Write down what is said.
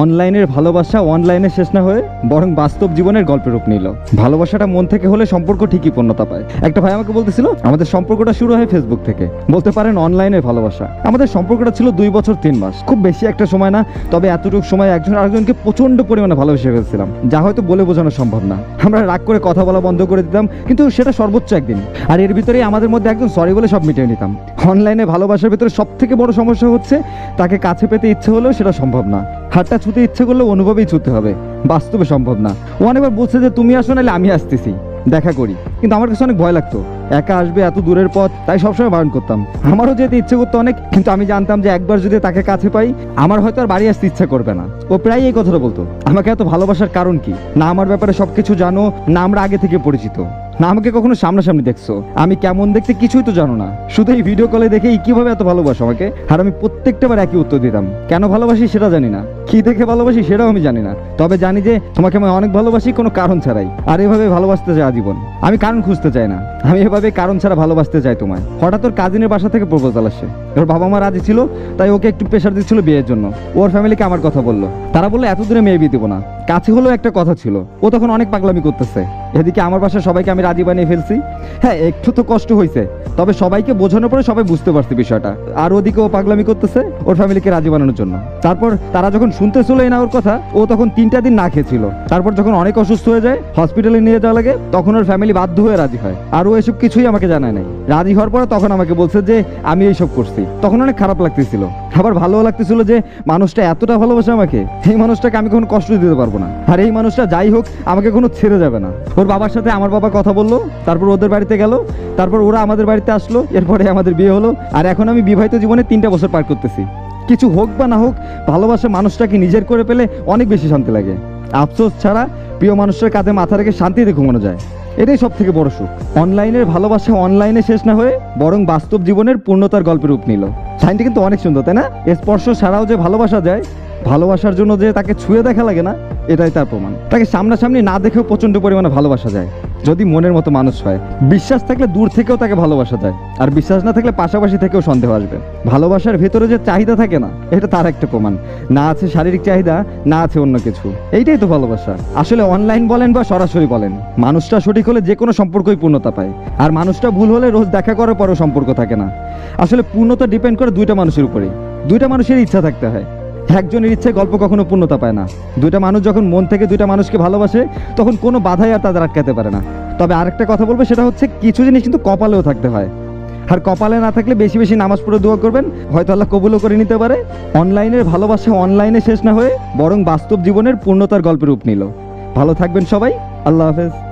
অনলাইনের ভালোবাসা অনলাইনে শেষ না হয়ে বরং বাস্তব জীবনের গল্পের রূপ নিল। ভালোবাসাটা মন থেকে হলে সম্পর্ক ঠিকই পূর্ণতা পায়। একটা ভাই আমাকে বলতেছিল, আমাদের সম্পর্কটা শুরু হয় ফেসবুক থেকে। বলতে পারেন অনলাইনে ভালোবাসা। আমাদের সম্পর্কটা ছিল দুই বছর তিন মাস। খুব বেশি একটা সময় না, তবে এতটুকু সময় একজন আরেকজনকে প্রচণ্ড পরিমাণে ভালোবেসে ফেলছিলাম, যা হয়তো বলে বোঝানো সম্ভব না। আমরা রাগ করে কথা বলা বন্ধ করে দিতাম, কিন্তু সেটা সর্বোচ্চ একদিন। আর এর ভিতরেই আমাদের মধ্যে একজন সরি বলে সব মিটিয়ে নিতাম। অনলাইনে ভালোবাসার ভিতরে সব থেকে বড় সমস্যা হচ্ছে, তাকে কাছে পেতে ইচ্ছে হলেও সেটা সম্ভব না। হাতটা ছুতে ইচ্ছে করলে অনুভবেই ছুতে হবে। বাস্তবে সম্ভব না। ও অনেকবার বলছে যে, তুমি আসো, নাহলে আমি আসতেছি। দেখা করি। কিন্তু আমার কাছে অনেক ভয় লাগতো। একা আসবে এত দূরের পথ, তাই সবসময় বারণ করতাম। আমারও যেতে ইচ্ছে করতো অনেক, কিন্তু আমি জানতাম যে, একবার যদি তাকে কাছে পাই, আমার হয়তো আর বাড়ি আসতে ইচ্ছা করবে না। ও প্রায় এই কথাটা বলতো। আমাকে এত ভালোবাসার কারণ কি? না আমার ব্যাপারে সবকিছু জানো, না আমরা আগে থেকে পরিচিত। না, আমাকে কখনো সামনাসামনি দেখছ। আমি কেমন দেখতে কিছুই তো জানো না। শুধু এই ভিডিও কলে দেখেই কীভাবে এত ভালোবাসো আমাকে? আর আমি প্রত্যেকটা বার একই উত্তর দিতাম। কেন ভালোবাসি সেটা জানি না। কি দেখে ভালোবাসি সেটাও আমি জানি না। তবে জানি যে তোমাকে আমি অনেক ভালোবাসি, কোনো কারণ ছাড়াই। আর এভাবে ভালোবাসতে চাই আজীবন। আমি কারণ খুঁজতে চাই না। আমি এভাবে কারণ ছাড়া ভালোবাসতে চাই তোমায়। হঠাৎ ওর কাজিনের বাসা থেকে প্রপোজাল আসে। ওর বাবা মা রাজি ছিল, তাই ওকে একটু প্রেশার দিচ্ছিল বিয়ের জন্য। ওর ফ্যামিলিকে আমার কথা বলল। তারা বলল এত দূরে মেয়ে বিয়ে দিব না। কাছে হলেও একটা কথা ছিল। ও তখন অনেক পাগলামি করতেছে। এদিকে আমার বাসায় সবাইকে আমি রাজি বানিয়ে ফেলছি। হ্যাঁ একটু তো কষ্ট হয়েছে তবে সবাইকে বোঝানোর পরে সবাই বুঝতে পারছে বিষয়টা। আর ওদিকে ও পাগলামি করতেছে ওর ফ্যামিলিকে রাজি বানানোর জন্য। তারপর তারা যখন শুনতে চলে না ওর কথা, ও তখন তিনটা দিন না খেয়েছিল। তারপর যখন অনেক অসুস্থ হয়ে যায় হসপিটালে নিয়ে যাওয়া লাগে, তখন ওর ফ্যামিলি বাধ্য হয়ে রাজি হয়। আর ও এসব কিছুই আমাকে জানায় নাই। রাজি হওয়ার পরে তখন আমাকে বলছে যে, আমি এইসব করছি। তখন অনেক খারাপ লাগতেছিল। আবার ভালোও লাগতেছিল যে, মানুষটা এতটা ভালোবাসে আমাকে, এই মানুষটাকে আমি কোনো কষ্ট দিতে পারব না। আর এই মানুষটা যাই হোক, আমাকে কোনো ছেড়ে যাবে না। ওর বাবার সাথে আমার বাবা কথা বলল, তারপর ওদের বাড়িতে গেল, তারপর ওরা আমাদের বাড়িতে আসলো, এরপরে আমাদের বিয়ে হলো। আর এখন আমি বিবাহিত জীবনে তিনটা বছর পার করতেছি। কিছু হোক বা না হোক, ভালোবাসা মানুষটাকে নিজের করে পেলে অনেক বেশি শান্তি লাগে। আফসোস ছাড়া প্রিয় মানুষের কাঁধে মাথা রেখে শান্তিতে ঘুমানো যায়। এটাই সব থেকে বড় সুখ। অনলাইনের ভালোবাসা অনলাইনে শেষ না হয়ে বরং বাস্তব জীবনের পূর্ণতার গল্পের রূপ নিল। সাইনটি কিন্তু অনেক সুন্দর, তাই না? স্পর্শ ছাড়াও যে ভালোবাসা যায় ভালোবাসার জন্য যে তাকে ছুঁয়ে দেখা লাগে না, এটাই তার প্রমাণ। তাকে সামনাসামনি না দেখেও প্রচণ্ড পরিমাণে ভালোবাসা যায়, যদি মনের মতো মানুষ হয়। বিশ্বাস থাকলে দূর থেকেও তাকে ভালোবাসা যায়, আর বিশ্বাস না থাকলে পাশাপাশি থেকেও সন্দেহ আসবে। ভালোবাসার ভেতরে যে চাহিদা থাকে না, এটা তার একটা প্রমাণ। না আছে শারীরিক চাহিদা, না আছে অন্য কিছু। এইটাই তো ভালোবাসা। আসলে অনলাইন বলেন বা সরাসরি বলেন, মানুষটা সঠিক হলে যে কোনো সম্পর্কই পূর্ণতা পায়, আর মানুষটা ভুল হলে রোজ দেখা করার পরেও সম্পর্ক থাকে না। আসলে পূর্ণতা ডিপেন্ড করে দুইটা মানুষের উপরেই। দুইটা মানুষের ইচ্ছা থাকতে হয়। একজনের ইচ্ছে গল্প কখনো পূর্ণতা পায় না। দুইটা মানুষ যখন মন থেকে দুইটা মানুষকে ভালোবাসে, তখন কোনো বাধাই আর তাদের আটকাতে পারে না। তবে আরেকটা কথা বলব, সেটা হচ্ছে কিছু জিনিস কিন্তু কপালেও থাকতে হয়। আর কপালে না থাকলে বেশি বেশি নামাজ পড়ে দোয়া করবেন, হয়তো আল্লাহ কবুলও করে নিতে পারে। অনলাইনের ভালোবাসা অনলাইনে শেষ না হয়ে বরং বাস্তব জীবনের পূর্ণতার গল্পের রূপ নিল। ভালো থাকবেন সবাই, আল্লাহ হাফেজ।